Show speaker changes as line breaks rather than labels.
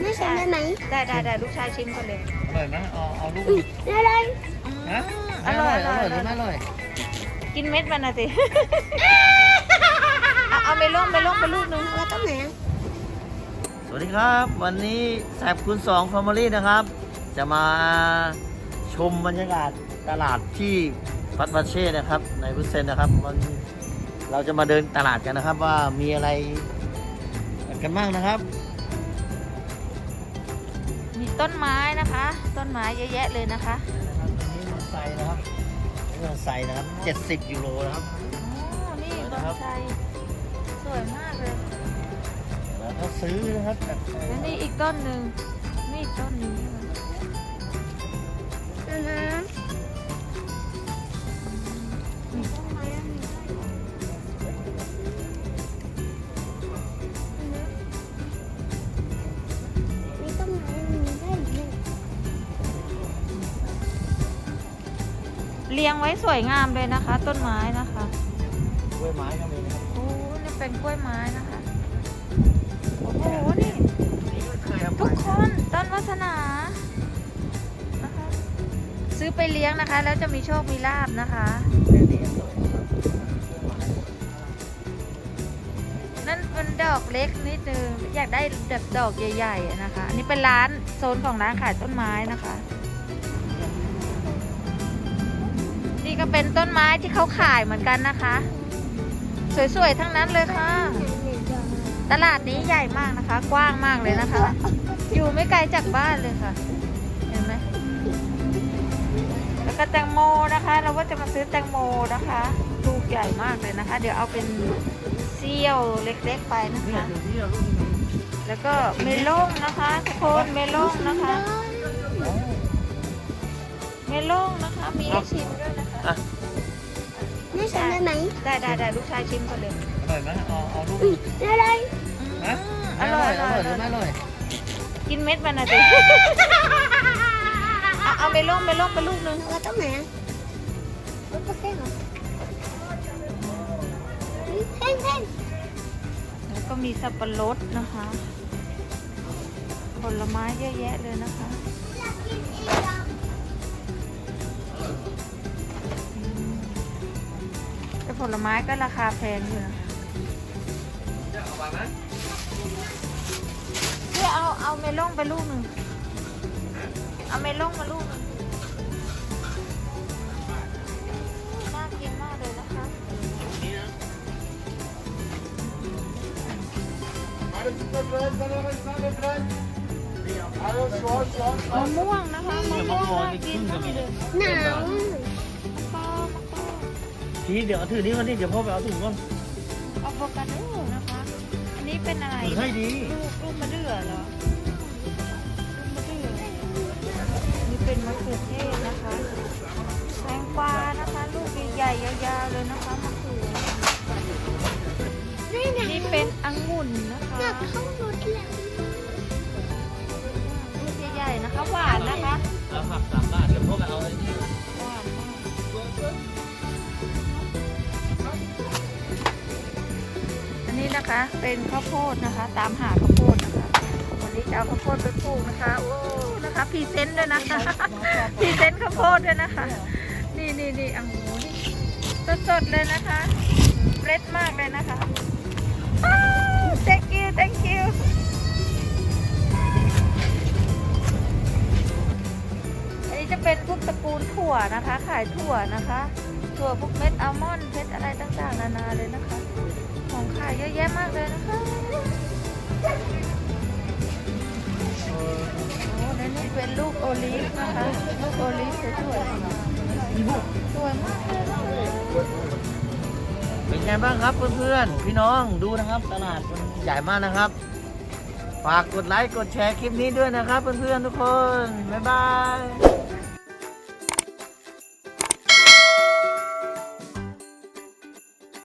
ได้ได้ได้ลูกชายชิมก่อนเลย
อร่อยไหมเอาเอาลูก
อุ้ยอะไร
ฮะ
อร่อยอร่อย
หรือไม่อร่อย
กินเม็ดมันนะสิ เอาเอาเมลอนเมลอนไปลูกนึง
เราต้องไหนอะ
สวัสดีครับ วันนี้แสบคูณสองฟอร์มาลี่นะครับ จะมาชมบรรยากาศตลาดที่พัดวาเช่นะครับ ในบุเซนนะครับวันเราจะมาเดินตลาดกันนะครับว่ามีอะไรกันบ้างนะครับ
มีต้นไม้นะคะ ต้นไม้เยอะแยะเลยนะคะ
นะครับอันนี้มันไซนะครับนี่มันไซนะครับ70ยูโรนะครับ
โอ้นี่บอนไซสวยมากเลย
แล้วก็ซื้อนะครับแบบ
แล้วนี่อีกต้นหนึ่งนี่อีกต้นหนึ่ง
อือฮะ
เรียงไว้สวยงามเลยนะคะ ต้นไม้นะคะ
กล้วยไม้ก็มีนะครับ
โอ้นี่เป็นกล้วยไม้นะคะโอ้โหนี่
นี่ก็เคยเอาไป
ทุกคนต้นวัสนานะคะ ซื้อไปเลี้ยงนะคะ แล้วจะมีโชคมีลาบนะคะ นั่นเป็นดอกเล็กนิดนึงอยากได้แบบดอกใหญ่ๆอะนะคะ อันนี้เป็นร้านโซนของร้านขายต้นไม้นะคะ นี่ก็เป็นต้นไม้ที่เขาขายเหมือนกันนะคะ สวยๆ ทั้งนั้นเลยค่ะ ตลาดนี้ใหญ่มากนะคะ กว้างมากเลยนะคะ อยู่ไม่ไกลจากบ้านเลยค่ะ เห็นไหมแล้วก็แตงโมนะคะ เราว่าจะมาซื้อแตงโมนะคะลูกใหญ่มากเลยนะคะ เดี๋ยวเอาเป็นเซี่ยวเล็กๆไปนะคะ แล้วก็เมลอนนะคะทุกคนเมลอนนะคะ เมลอนนะคะ มีให้ชิมด้วยนะคะ
อะ
นี่ฉันได้ไหม
ได้ได้ได้ลูกชายชิมก่อนเลย
อร่อยไหมเอาเอาลูก
อุ้ยอะไร
ฮะ
อร่อยอร่อย
หรือไม่อร่อย
กินเม็ดมันนะสิเอาเอาเมลอนเมลอนไปลูกนึง
เราต้องไหนอะรถกาแฟเหรออุ๊ยเพ่งเพ่ง
แล้วก็มีสับปะรดนะคะ ผลไม้เยอะแยะเลยนะคะอื ลไม้ก็ราคาแพงอยู่นะเพี่เอาเอาเมลอนไปลูกหนึ่งเอาเมลอนมาลูกหนึ่งน่ากินมากเลยนะคะมะม่วงนะคะมะม่วงน่ากินมากเลย
หนาว
ทีเดี๋ยวเอาถือนี้ก่อนนี่เดี๋ยวพ่อไปเอาถุงก่อน
อะโวคาโดนะคะ อันนี้เป็นอะไร
ถือให้ดี
ลูกลูกมะเดื่อเหรอลูกมะเดื่อนี่เป็นมะเขือเทศนะคะแตงกวานะคะ ลูกใหญ่ๆยาวๆเลยนะคะมะเขือ
นี่ไง
นี่เป็นองุ่นนะคะ
อยากเข้ารถแล้ว
ลูกใหญ่ๆนะคะ หวานนะคะ
เอาผักสามบาทเดี๋ยวพ่อไปเอาไอ้นี่
หวานมาก นะคะ เป็นข้าวโพดนะคะ ตามหาข้าวโพดนะคะ วันนี้จะเอาข้าวโพดไปปลูกนะคะ โอ้ นะคะพรีเซนต์ด้วยนะคะพรีเซนต์ข้าวโพดด้วยนะคะ นี่นี่นี่อังหูนี่สดๆเลยนะคะเฟรชมากเลยนะคะ thank you thank you อันนี้จะเป็นพวกตระกูลถั่วนะคะ ขายถั่วนะคะ ถั่วพวกเม็ดอัลมอนด์เม็ดอะไรต่างๆ นานาเลยนะคะ ของขายเยอะแยะมากเลยนะคะโอ้แล้วนี่เป็นลูกโอลิฟนะคะ ลูกโอลิฟสวยๆสวยมากเลยนะคะ
เป็นไงบ้างครับเพื่อนๆ พี่น้องดูนะครับ ตลาดมันใหญ่มากนะครับ ฝากกดไลค์กดแชร์คลิปนี้ด้วยนะครับ เพื่อนๆทุกคน บ๊ายบาย